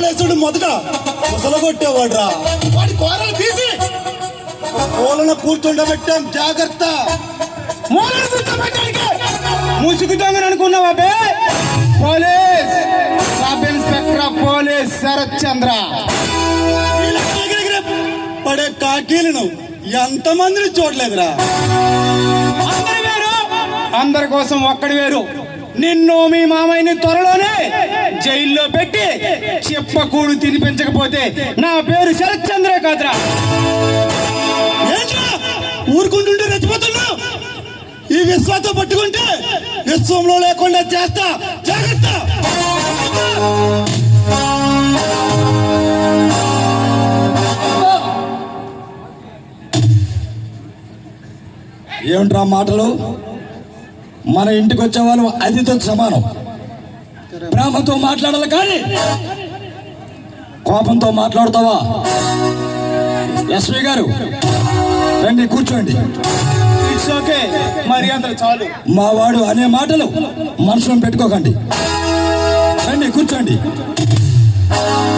పోలేసుడు మొదట ముసలగొట్టేవాడ్రా. వాడి కూరలు తీసి పూలను కూర్చుండబెట్టాం జాగ్రత్త. మూలను కూర్చోబెట్టడానికి. అనుకున్నావా బే? Police. Sub inspector police Sharath Chandra. పడే కాకీలను ఎంతమందిని చూడలేదురా? అందరి కోసం ఒక్కడి వేరు. నిన్ను మీ మామయ్యని త్వరలోనే జైల్లో పెట్టి చెప్పకూడు తినిపించకపోతే నా పేరు శరత్ చంద్ర కాదురా ఊరుకుంటుంటే రెచ్చిపోతున్నావు ఈ విశ్వాసం పట్టుకుంటే విశ్వంలో లేకుండా చేస్తా. జాగ్రత్త! ఏమిట్రా మాటలు? మన ఇంటికి వచ్చే వాళ్ళు అతితో సమానం. ప్రేమతో మాట్లాడాలి కానీ కోపంతో మాట్లాడతావా? ఎస్వి గారు రండి కూర్చోండి. ఇట్స్ ఓకే మర్యాదలు చాలు. మా వాడు అనే మాటలు మనసులో పెట్టుకోకండి. రండి కూర్చోండి.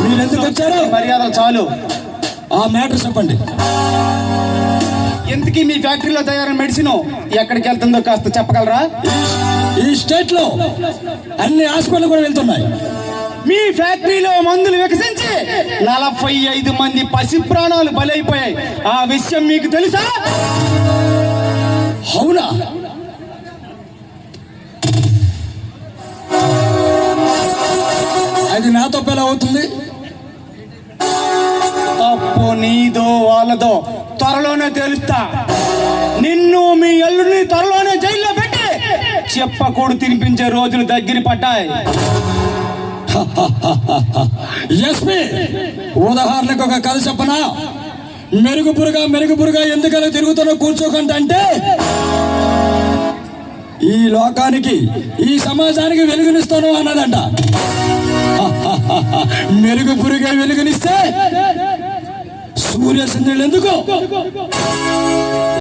మీరు ఎందుకు వచ్చారో? మర్యాదలు చాలు. ఆ మ్యాటర్ చెప్పండి. ఎందుకీ మీ ఫ్యాక్టరీలో తయారైన మెడిసిన్ ఎక్కడికి వెళ్తుందో కాస్త చెప్పగలరా? ఈ స్టేట్లో అన్ని హాస్పిటల్ కూడా వెళ్తున్నాయి. మీ ఫ్యాక్టరీలో మందులు వికసించి నలభై ఐదు మంది పసి ప్రాణాలు బలైపోయాయి. ఆ విషయం మీకు తెలుసా? అవునా? అది నా తప్పు ఎలా అవుతుంది? తప్పు నీదో వాళ్ళదో. త్వరలోనే తెలుస్తా. నిన్ను మీ అల్లుడిని త్వరలోనే జైల్లో పెట్టి చెప్పకూడు తినిపించే రోజులు దగ్గర పడ్డాయి. ఎస్పీ ఉదాహరణకు ఒక కథ చెప్పనా? మెరుగుపురుగా మెరుగుపురుగా ఎందుకలా తిరుగుతున్నా కూర్చోకండి అంటే ఈ లోకానికి ఈ సమాజానికి వెలుగునిస్తాను అన్నదంట. మెరుగు పురుగే వెలుగునిస్తే సూర్యచంద్రులు ఎందుకు?